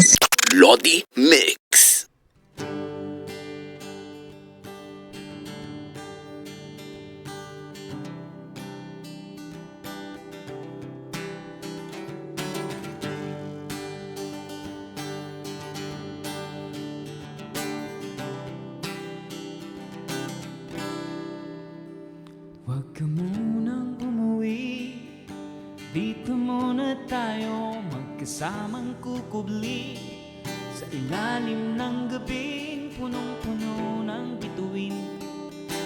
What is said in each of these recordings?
Lodi Mix. Huwag ka munang umuwi Dito muna tayo magkasamang kukubli Sa ilalim ng gabing punong-puno ng bituin.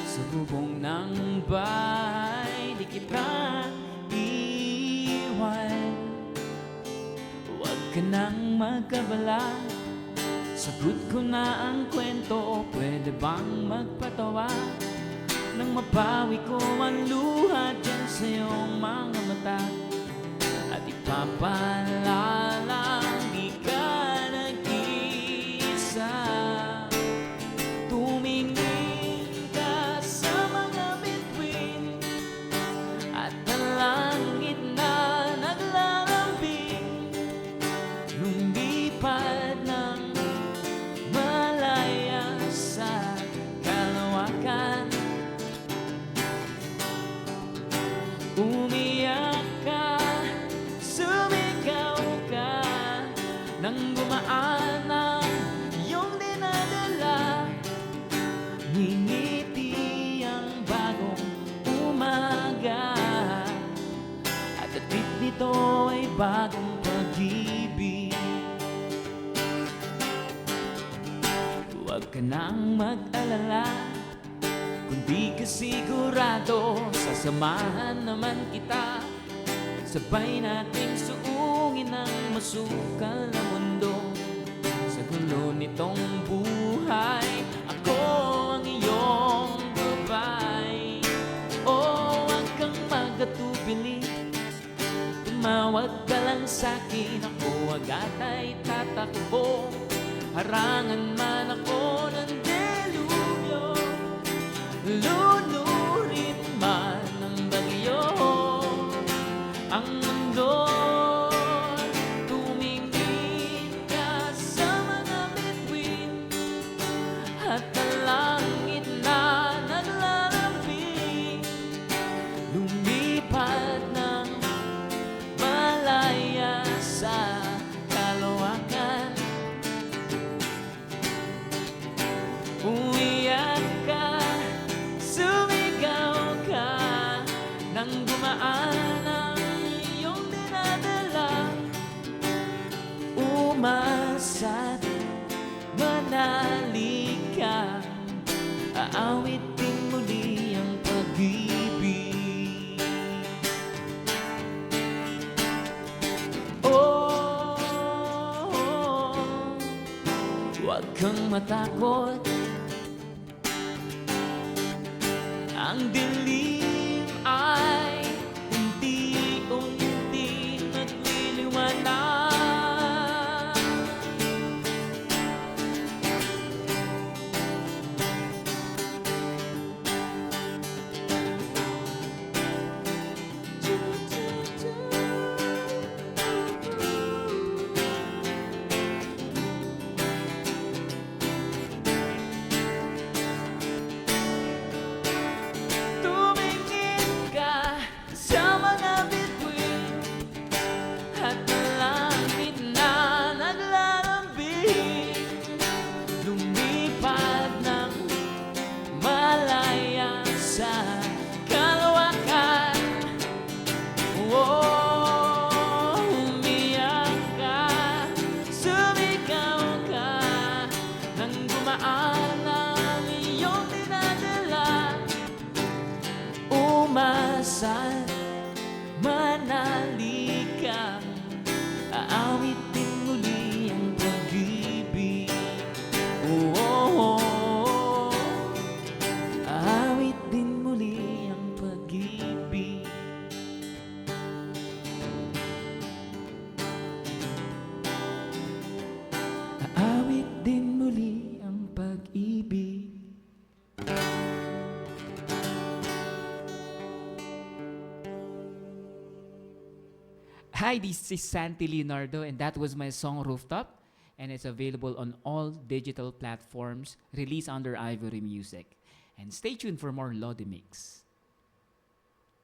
Sa bubong ng bahay di kita iwan. Huwag ka nang magkabala Sagot ko na ang kwento. Pwede bang magpatawa nang mapawi ko ang luha dyan sa iyong mga mata At bagong pag-ibig. Huwag ka nang mag-alala kung di ka sigurado, sasamahan naman kita. Sabay nating suungin ang masukal na mundo Sa gulo nitong buhay, sa'kin, ako agad ay tatakbo. Harangan man ako Aawitin muli ang pag-ibig. Oh, Huwag kang matakot. Ang dilim side Hi, this is Santi Leonardo and that was my song Rooftop. and it's available on all digital platforms released under Ivory Music. And stay tuned for more Lodi Mix.